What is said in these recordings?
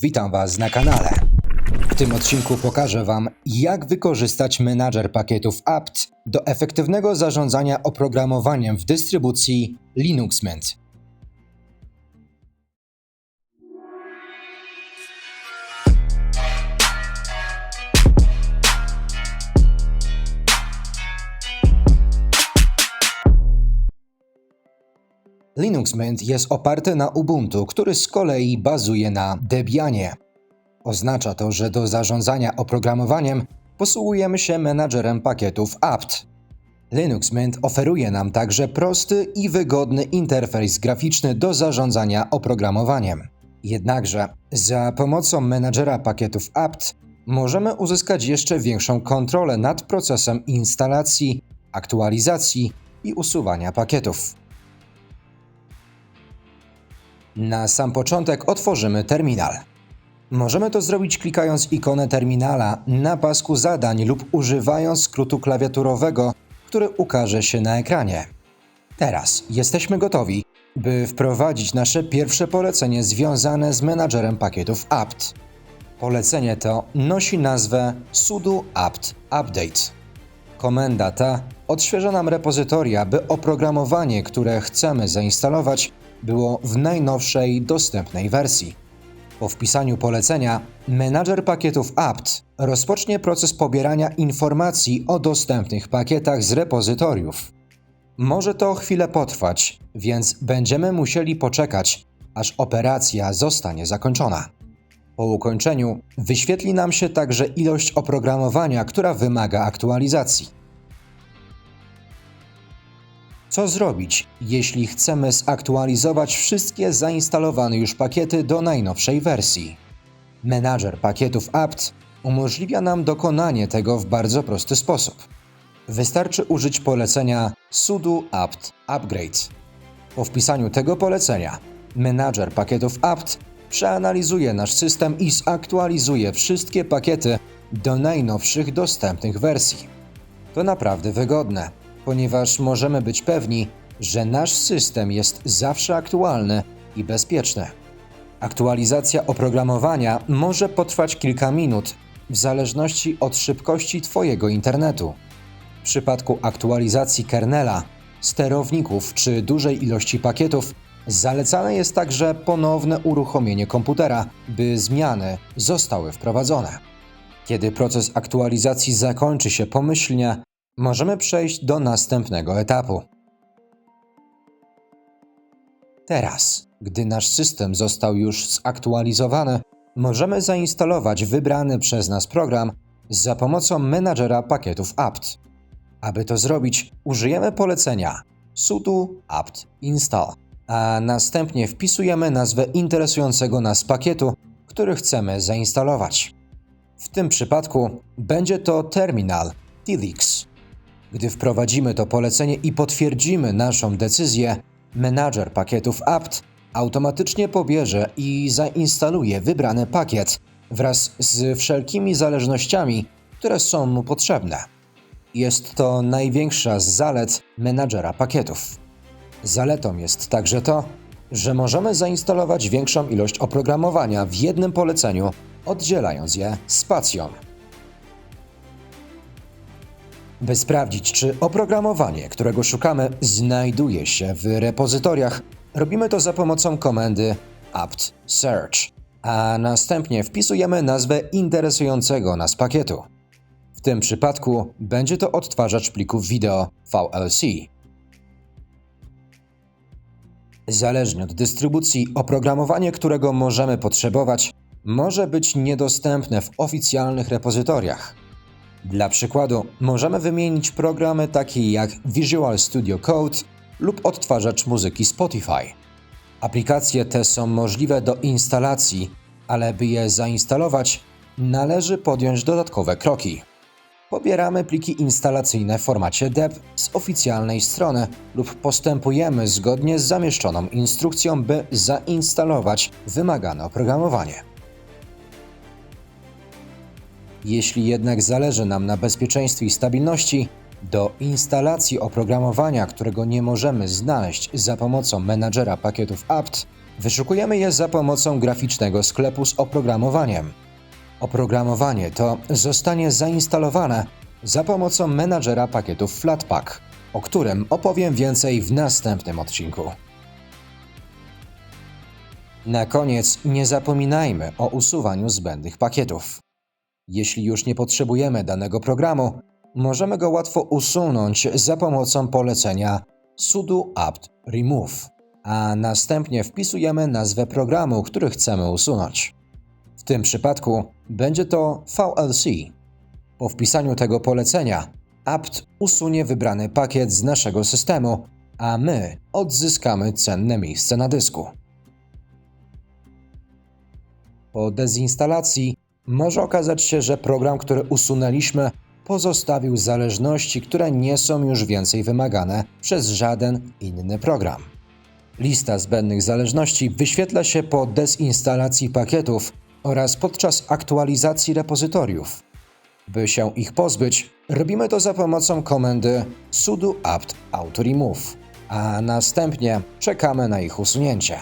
Witam Was na kanale. W tym odcinku pokażę Wam, jak wykorzystać menadżer pakietów apt do efektywnego zarządzania oprogramowaniem w dystrybucji Linux Mint. Linux Mint jest oparty na Ubuntu, który z kolei bazuje na Debianie. Oznacza to, że do zarządzania oprogramowaniem posługujemy się menadżerem pakietów apt. Linux Mint oferuje nam także prosty i wygodny interfejs graficzny do zarządzania oprogramowaniem. Jednakże za pomocą menadżera pakietów apt możemy uzyskać jeszcze większą kontrolę nad procesem instalacji, aktualizacji i usuwania pakietów. Na sam początek otworzymy terminal. Możemy to zrobić klikając ikonę terminala na pasku zadań lub używając skrótu klawiaturowego, który ukaże się na ekranie. Teraz jesteśmy gotowi, by wprowadzić nasze pierwsze polecenie związane z menadżerem pakietów apt. Polecenie to nosi nazwę sudo apt update. Komenda ta odświeża nam repozytoria, by oprogramowanie, które chcemy zainstalować, było w najnowszej dostępnej wersji. Po wpisaniu polecenia, menadżer pakietów apt rozpocznie proces pobierania informacji o dostępnych pakietach z repozytoriów. Może to chwilę potrwać, więc będziemy musieli poczekać, aż operacja zostanie zakończona. Po ukończeniu wyświetli nam się także ilość oprogramowania, która wymaga aktualizacji. Co zrobić, jeśli chcemy zaktualizować wszystkie zainstalowane już pakiety do najnowszej wersji? Menadżer pakietów apt umożliwia nam dokonanie tego w bardzo prosty sposób. Wystarczy użyć polecenia sudo apt upgrade. Po wpisaniu tego polecenia, menadżer pakietów apt przeanalizuje nasz system i zaktualizuje wszystkie pakiety do najnowszych dostępnych wersji. To naprawdę wygodne, ponieważ możemy być pewni, że nasz system jest zawsze aktualny i bezpieczny. Aktualizacja oprogramowania może potrwać kilka minut, w zależności od szybkości Twojego internetu. W przypadku aktualizacji kernela, sterowników czy dużej ilości pakietów, zalecane jest także ponowne uruchomienie komputera, by zmiany zostały wprowadzone. Kiedy proces aktualizacji zakończy się pomyślnie, możemy przejść do następnego etapu. Teraz, gdy nasz system został już zaktualizowany, możemy zainstalować wybrany przez nas program za pomocą menadżera pakietów apt. Aby to zrobić, użyjemy polecenia sudo apt install, a następnie wpisujemy nazwę interesującego nas pakietu, który chcemy zainstalować. W tym przypadku będzie to terminal Tilix. Gdy wprowadzimy to polecenie i potwierdzimy naszą decyzję, menadżer pakietów apt automatycznie pobierze i zainstaluje wybrany pakiet wraz z wszelkimi zależnościami, które są mu potrzebne. Jest to największa z zalet menadżera pakietów. Zaletą jest także to, że możemy zainstalować większą ilość oprogramowania w jednym poleceniu, oddzielając je spacją. By sprawdzić, czy oprogramowanie, którego szukamy, znajduje się w repozytoriach, robimy to za pomocą komendy apt search, a następnie wpisujemy nazwę interesującego nas pakietu. W tym przypadku będzie to odtwarzacz plików wideo VLC. Zależnie od dystrybucji, oprogramowanie, którego możemy potrzebować, może być niedostępne w oficjalnych repozytoriach. Dla przykładu, możemy wymienić programy takie jak Visual Studio Code lub odtwarzacz muzyki Spotify. Aplikacje te są możliwe do instalacji, ale by je zainstalować, należy podjąć dodatkowe kroki. Pobieramy pliki instalacyjne w formacie DEP z oficjalnej strony lub postępujemy zgodnie z zamieszczoną instrukcją, by zainstalować wymagane oprogramowanie. Jeśli jednak zależy nam na bezpieczeństwie i stabilności, do instalacji oprogramowania, którego nie możemy znaleźć za pomocą menadżera pakietów apt, Wyszukujemy je za pomocą graficznego sklepu z oprogramowaniem. Oprogramowanie to zostanie zainstalowane za pomocą menadżera pakietów Flatpak, o którym opowiem więcej w następnym odcinku. Na koniec nie zapominajmy o usuwaniu zbędnych pakietów. Jeśli już nie potrzebujemy danego programu, możemy go łatwo usunąć za pomocą polecenia sudo apt remove, a następnie wpisujemy nazwę programu, który chcemy usunąć. W tym przypadku będzie to VLC. Po wpisaniu tego polecenia, apt usunie wybrany pakiet z naszego systemu, a my odzyskamy cenne miejsce na dysku. Po dezinstalacji może okazać się, że program, który usunęliśmy, pozostawił zależności, które nie są już więcej wymagane przez żaden inny program. Lista zbędnych zależności wyświetla się po dezinstalacji pakietów oraz podczas aktualizacji repozytoriów. By się ich pozbyć, robimy to za pomocą komendy sudo apt autoremove, a następnie czekamy na ich usunięcie.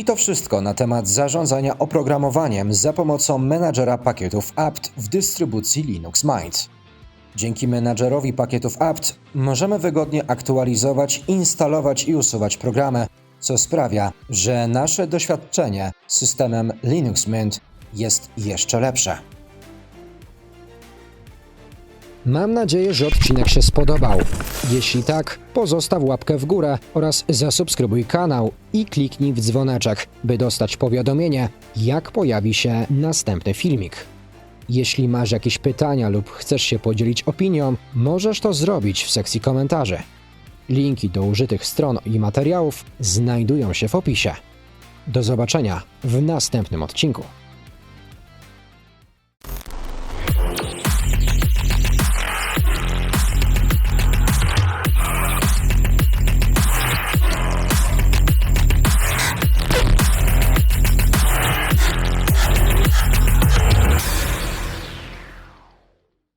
I to wszystko na temat zarządzania oprogramowaniem za pomocą menadżera pakietów apt w dystrybucji Linux Mint. Dzięki menadżerowi pakietów apt możemy wygodnie aktualizować, instalować i usuwać programy, co sprawia, że nasze doświadczenie z systemem Linux Mint jest jeszcze lepsze. Mam nadzieję, że odcinek się spodobał. Jeśli tak, pozostaw łapkę w górę oraz zasubskrybuj kanał i kliknij w dzwoneczek, by dostać powiadomienie, jak pojawi się następny filmik. Jeśli masz jakieś pytania lub chcesz się podzielić opinią, możesz to zrobić w sekcji komentarzy. Linki do użytych stron i materiałów znajdują się w opisie. Do zobaczenia w następnym odcinku.